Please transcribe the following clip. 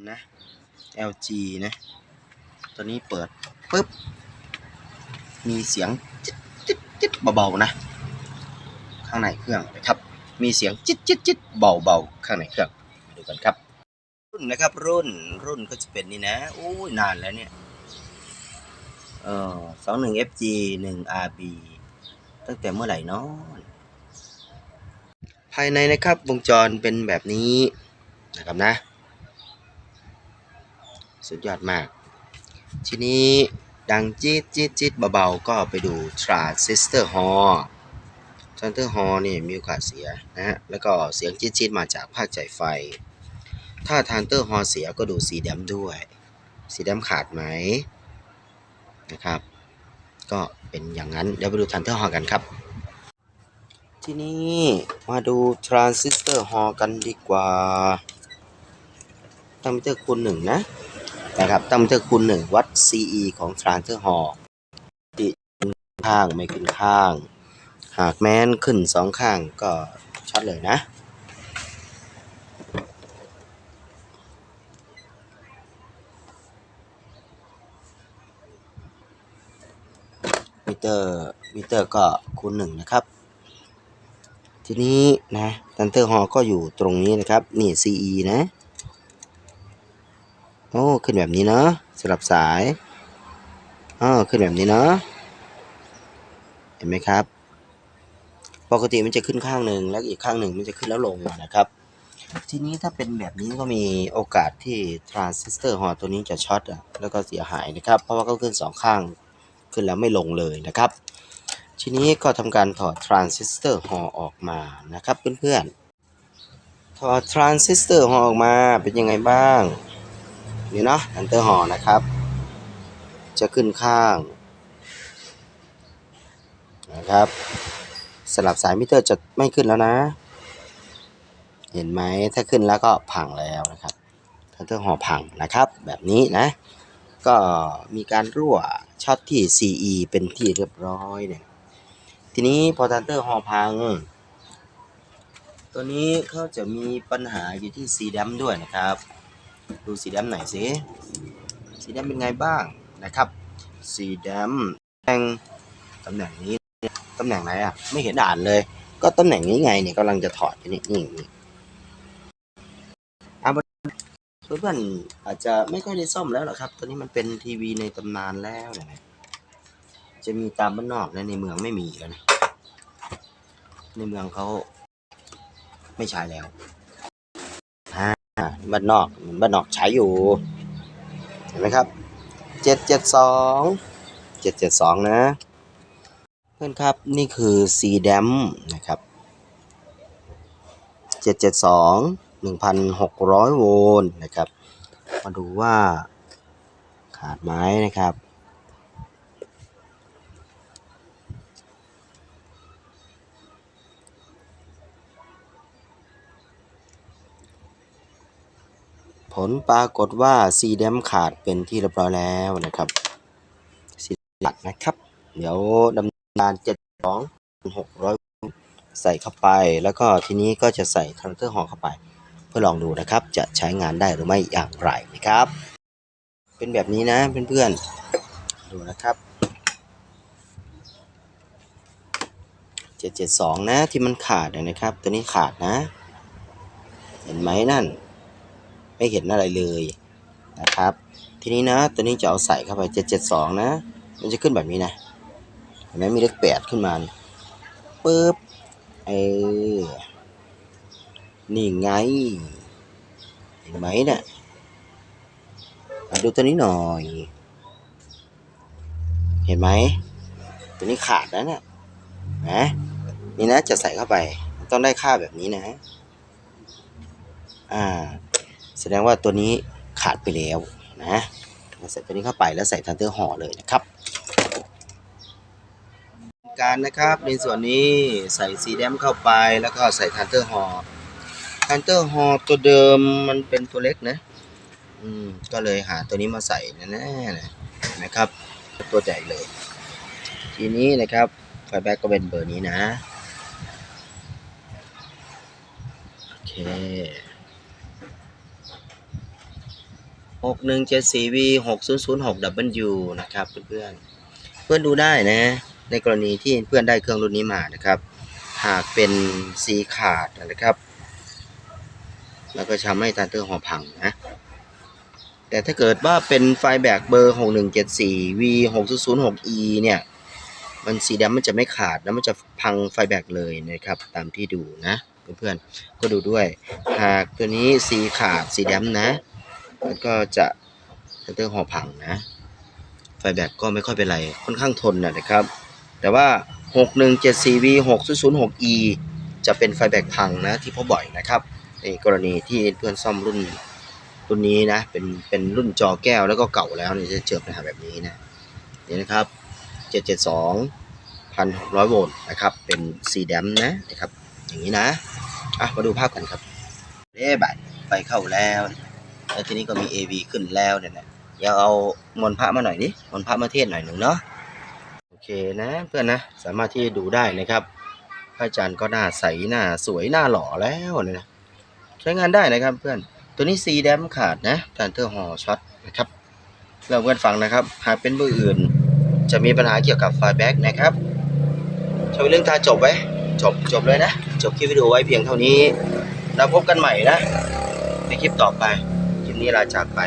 นะ LG นะ ตัวนี้เปิดปุ๊บ มีเสียงจิ๊ดจิ๊ดจิ๊ดเบาๆนะ ข้างในเครื่องนะครับ มีเสียงจิ๊ดจิ๊ดจิ๊ดเบาๆ ข้างในเครื่อง ดูกันครับ รุ่นนะครับ รุ่น รุ่นก็จะเป็นนี่นะโอ้ยนานแล้วเนี่ย เออสองหนึ่ง FG หนึ่ง RB ตั้งแต่เมื่อไหร่เนาะภายในนะครับ วงจรเป็นแบบนี้นะครับนะ สุดยอดมาก ทีนี้ดังจี๊ดจี๊ดจี๊ดเบาๆ ก็ไปดู transistor hall transistor hall นี่มีโอกาสเสียนะฮะ แล้วก็เสียงจี๊ดจี๊ดมาจากภาคจ่ายไฟ ถ้า transistor hall เสียก็ดูสีดำด้วย สีดำขาดไหมนะครับ ก็เป็นอย่างนั้น เดี๋ยวไปดู transistor hall กันครับทีนี้มาดู transistor hall กันดีกว่าตั้งมิเตอร์คูณหนึ่งนะ นะครับตั้งมิเตอร์คูณหนึ่งวัด CE ของ transistor hall ที่ขึ้นข้างไม่ขึ้นข้าง หากแม้นขึ้นสองข้างก็ช็อตเลยนะมิเตอร์มิเตอร์ก็คูณหนึ่งนะครับ ทีนี้นะทันเตอร์ฮอก็อยู่ตรงนี้นะครับ นี่ CE นะ โอ้ขึ้นแบบนี้เนาะสลับสายอ๋อขึ้นแบบนี้เนาะเห็นไหมครับ ปกติมันจะขึ้นข้างหนึ่งแล้วอีกข้างหนึ่งมันจะขึ้นแล้วลงนะครับ ทีนี้ถ้าเป็นแบบนี้ก็มีโอกาสที่ทรานซิสเตอร์ฮอตัวนี้จะช็อตอะแล้วก็เสียหายนะครับ เพราะว่าเขาขึ้นสองข้างขึ้นแล้วไม่ลงเลยนะครับ ทีนี้ก็ทำการถอดทรานซิสเตอร์ฮอออกมานะครับเพื่อนๆถอดทรานซิสเตอร์ฮอออกมาเป็นยังไงบ้าง นี่เนาะอันเตอร์หอนะครับ จะขึ้นข้างนะครับสลับสายมิเตอร์จะไม่ขึ้นแล้วนะ เห็นไหมถ้าขึ้นแล้วก็พังแล้วนะครับทันเตอร์หอพังนะครับ แบบนี้นะ ก็มีการรั่วช็อตที่ CE เป็นที่เรียบร้อยเนี่ยทีนี้พอทันเตอร์หอพัง ตัวนี้เขาจะมีปัญหาอยู่ที่ C ดำด้วยนะครับ ดูสีดำหน่อยสิสีดำเป็นไงบ้างนะครับ สีดำแห่งตำแหน่งนี้ตำแหน่งไหนอะ ไม่เห็นอ่านเลย ก็ตำแหน่งนี้ไงเนี่ยกำลังจะถอดนี่นี่นี่อะเพื่อนๆอาจจะไม่ค่อยได้ซ่อมแล้วหรอกครับตอนนี้มันเป็นทีวีในตำนานแล้วนะจะมีตามบ้านนอกนะในเมืองไม่มีแล้วนะในเมืองเขาไม่ใช้แล้ว บ้านนอกบ้านนอกใช้อยู่ เห็นไหมครับเจ็ดเจ็ดสองเจ็ดเจ็ดสองนะ เพื่อนครับนี่คือซีแดมนะครับเจ็ดเจ็ดสองหนึ่งพันหกร้อยโวลต์นะครับ มาดูว่าขาดไหมนะครับ ผลปรากฏว่าซีแดมขาดเป็นที่เรียบร้อยแล้วนะครับซีหลักนะครับ เดี๋ยวดำเนินการเจ็ดสองหกร้อยใส่เข้าไป แล้วก็ทีนี้ก็จะใส่คอนเตอร์หอเข้าไป เพื่อลองดูนะครับ จะใช้งานได้หรือไม่อย่างไรนะครับ เป็นแบบนี้นะเพื่อนๆดูนะครับเจ็ดเจ็ดสองนะที่มันขาดนะครับ ตัวนี้ขาดนะ เห็นไหมนั่น ไม่เห็นอะไรเลยนะครับ ทีนี้นะตัวนี้จะเอาใส่เข้าไป 772 นะ มันจะขึ้นแบบนี้นะเห็นไหมมีเลข8ขึ้นมาปึ๊บเออนี่ไง เห็นไหมเนะี่ยมาดูตัวนี้หน่อย เห็นไหม ตัวนี้ขาดแล้วเนี่ยนะ นี่นะจะใส่เข้าไป ต้องได้ค่าแบบนี้นะ อ่า แสดงว่าตัวนี้ขาดไปแล้วนะใส่ตัวนี้เข้าไปแล้วใส่ทันเตอร์ห่อเลยนะครับ การนะครับในส่วนนี้ใส่สีแดมเข้าไปแล้วก็ใส่ทันเตอร์ห่อทันเตอร์ห่อตัวเดิมมันเป็นตัวเล็กนะอืมก็เลยหาตัวนี้มาใส่แน่ๆนะนะครับ ตัวใหญ่เลย ทีนี้นะครับไฟแบ็กก็เป็นเบอร์นี้นะโอเค 6174V 6006W นะครับเพื่อนๆ เพื่อนดูได้นะ ในกรณีที่เพื่อนได้เครื่องรุ่นนี้มานะครับ หากเป็นสีขาดนะครับ แล้วก็ทำให้ตันเตอร์หอพังนะ แต่ถ้าเกิดว่าเป็นไฟแบกเบอร์ 6174V 6006E เนี่ย มันสีดำมันจะไม่ขาดแล้วมันจะพังไฟแบกเลยนะครับ ตามที่ดูนะเพื่อนๆ ก็ดูด้วย หากตัวนี้สีขาดสีดำนะ มันก็จะตันเตอร์หอพังนะไฟแบกก็ไม่ค่อยเป็นไรค่อนข้างทนนะนะครับ แต่ว่า 6174V 6006E จะเป็นไฟแบกพังนะที่พบบ่อยนะครับ ในกรณีที่เพื่อนซ่อมรุ่นรุ่นนี้นะเป็นเป็นรุ่นจอแก้วแล้วก็เก่าแล้วเนี่ยจะเจอปัญหาแบบนี้นะนี่นะครับ 772 1,600 โวลต์นะครับ เป็นสีแดมนะนะครับ อย่างนี้นะ อะ มาดูภาพกันครับเด้บัตรไฟเข้าแล้ว แล้วทีนี้ก็มี AV ขึ้นแล้วเนี่ยนะเดี๋ยวเอามนพระมาหน่อยดิมนพระมาเทศหน่อยหนึ่งเนาะโอเคนะเพื่อนนะสามารถที่ดูได้นะครับพระอาจารย์ก็หน้าใสหน้าสวยหน้าหล่อแล้วเนี่ยนะใช้งานได้นะครับเพื่อนตัวนี้ซีแดมขาดนะทานเตอร์ฮอช็อตนะครับเราเพื่อนฟังนะครับหากเป็นเบอร์อื่น จะมีปัญหาเกี่ยวกับไฟแบ็กนะครับชาวเรื่องตาจบไว้จบจบเลยนะ จบคลิปวิดีโอไว้เพียงเท่านี้ แล้วพบกันใหม่นะ ในคลิปต่อไป นี้ลาจากไป